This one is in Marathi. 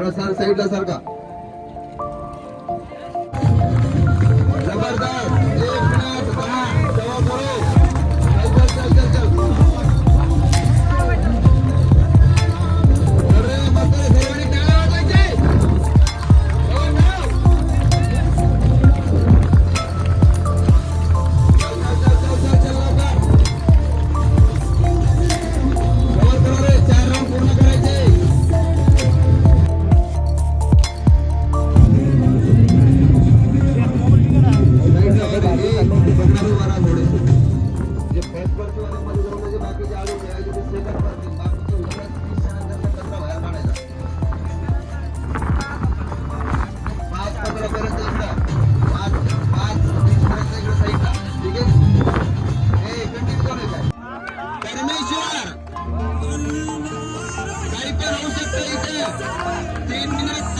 थोडा सर साईडला सारखा. जबरदस्त. पंधरावी वारा घोडे जे फर्स्ट पार्टी वाल्यामध्ये जवळ जे बाकीचे आडू मिळायचे ते सेकंड पार्टी बाकीचे उन्हाळ्यात तीस जणांचा कचरा बाहेर काढायचा पाच पंधरापर्यंत एकदा पाच पाच वीस पर्यंत इकडे साईडला ठीक आहे हे तीन मिनिट